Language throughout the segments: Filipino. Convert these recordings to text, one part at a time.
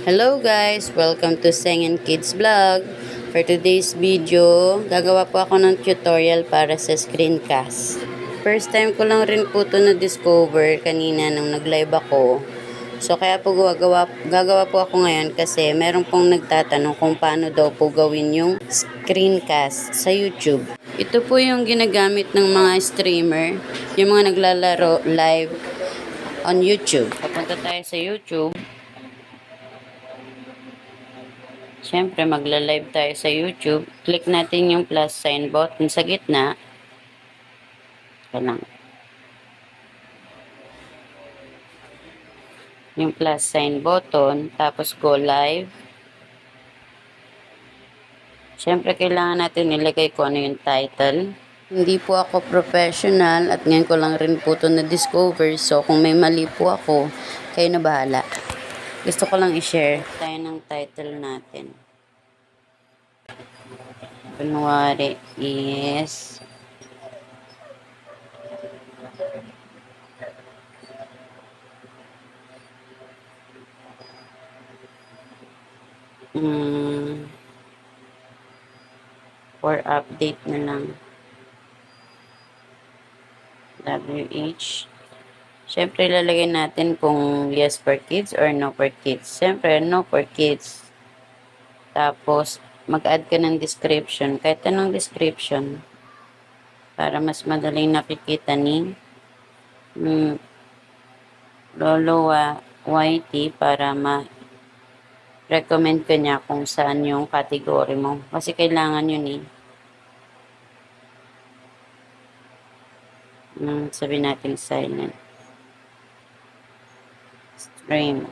Hello guys! Welcome to Seng and Kids Vlog. For today's video, gagawa po ako ng tutorial para sa screencast. First time ko lang rin po ito na-discover kanina nung nag-live ako. So kaya po gagawa, gagawa po ako ngayon kasi meron pong nagtatanong kung paano daw po gawin yung screencast sa YouTube. Ito po yung ginagamit ng mga streamer, yung mga naglalaro live on YouTube. Papunta tayo sa YouTube. Siyempre, magla-live tayo sa YouTube. Click natin yung plus sign button sa gitna. Ito lang. Yung plus sign button. Tapos go live. Siyempre, kailangan natin ilagay ko ano yung title. Hindi po ako professional at ngayon ko lang rin po ito na-discover. So, kung may mali po ako, kayo na bahala. Gusto ko lang i-share tayo ng title natin. Kunwari is mm, for update na lang. WH Siyempre, ilalagay natin kung yes for kids or no for kids. Siyempre, no for kids. Tapos, mag-add ka ng description. Kahit anong description. Para mas madaling nakikita ni mm, Lolo YT para ma recommend ka niya kung saan yung category mo. Kasi kailangan yun eh. Mm, sabihin natin silent stream.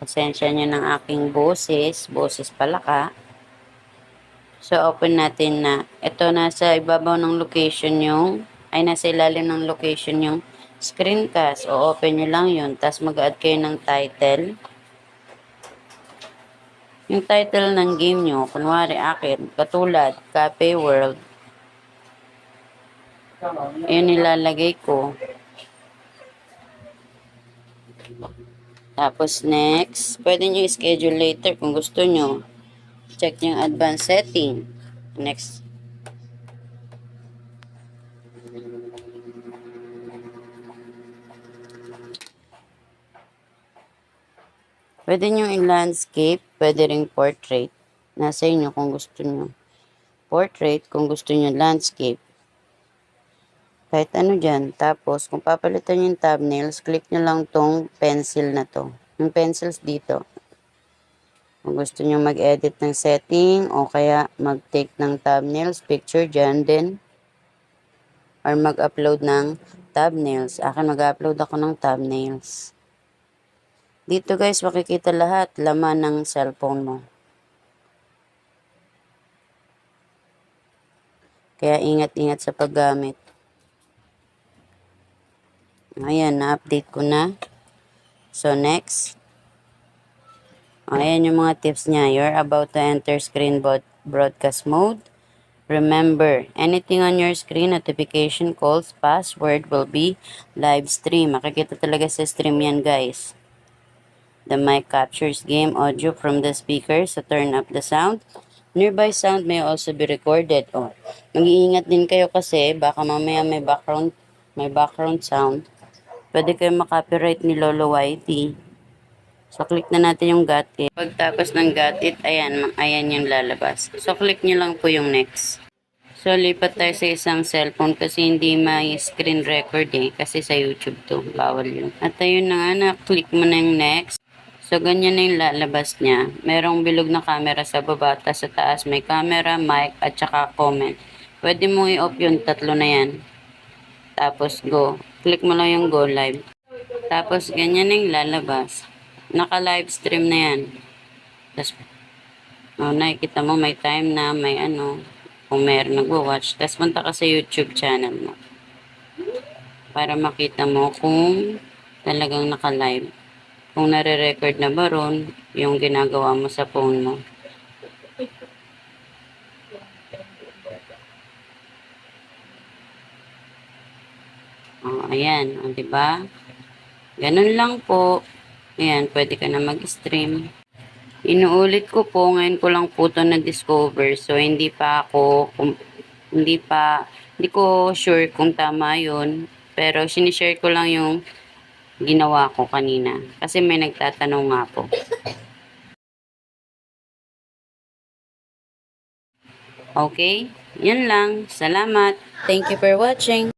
Pasensya nyo ng aking boses, boses palaka. So, open natin na, ito nasa ibabaw ng location yung, ay nasa ilalim ng location yung screencast. O, open nyo lang yun. Tapos, mag-add kayo ng title. Yung title ng game nyo, kunwari akin, katulad, Cafe World, yun nilalagay ko. Tapos next, pwede nyo schedule later kung gusto nyo. Check nyo yung advanced setting. Next. Pwede nyo i-landscape, pwede ring portrait. Nasa inyo kung gusto nyo. Portrait kung gusto nyo landscape kahit ano dyan. Tapos, kung papalitan yung thumbnails, click nyo lang tong pencil na to. Yung pencils dito. Kung gusto nyo mag-edit ng setting o kaya mag-take ng thumbnails, picture dyan din. Or mag-upload ng thumbnails. Akin mag-upload ako ng thumbnails. Dito guys, makikita lahat laman ng cellphone mo. Kaya ingat-ingat sa paggamit. Ayan, na-update ko na. So, next. Ayan yung mga tips niya. You're about to enter screen broadcast mode. Remember, anything on your screen, notification calls, password will be live stream. Makikita talaga sa stream yan, guys. The mic captures game audio from the speaker, so turn up the sound. Nearby sound may also be recorded. Oh, mag-iingat din kayo kasi baka mamaya may background may background sound pwede kayo makopyright ni Lolo YT. So, click na natin yung got it. Pagtapos ng got it, ayan, ayan yung lalabas. So, click nyo lang po yung next. So, lipat tayo sa isang cellphone kasi hindi may screen record eh. Kasi sa YouTube to, bawal yun. At ayun na nga, na-click mo na yung next. So, ganyan na yung lalabas niya. Merong bilog na camera sa baba, tas sa taas may camera, mic, at saka comment. Pwede mo i-off yung tatlo na yan. Tapos, go click mo lang yung go live. Tapos, ganyan yung lalabas. Naka-live stream na yan. Tapos, oh, nakikita mo may time na, may ano, kung meron nagwo-watch. Tapos, punta ka sa YouTube channel mo. Para makita mo kung talagang naka-live. Kung nare-record na ba ron, yung ginagawa mo sa phone mo. Oh, ayan. O, diba? Ganun lang po. Ayan, pwede ka na mag-stream. Inuulit ko po, ngayon ko lang po ito na-discover. So, hindi pa ako, hindi pa, hindi ko sure kung tama yun. Pero, sinishare ko lang yung ginawa ko kanina. Kasi may nagtatanong nga po. Okay? Yan lang. Salamat. Thank you for watching.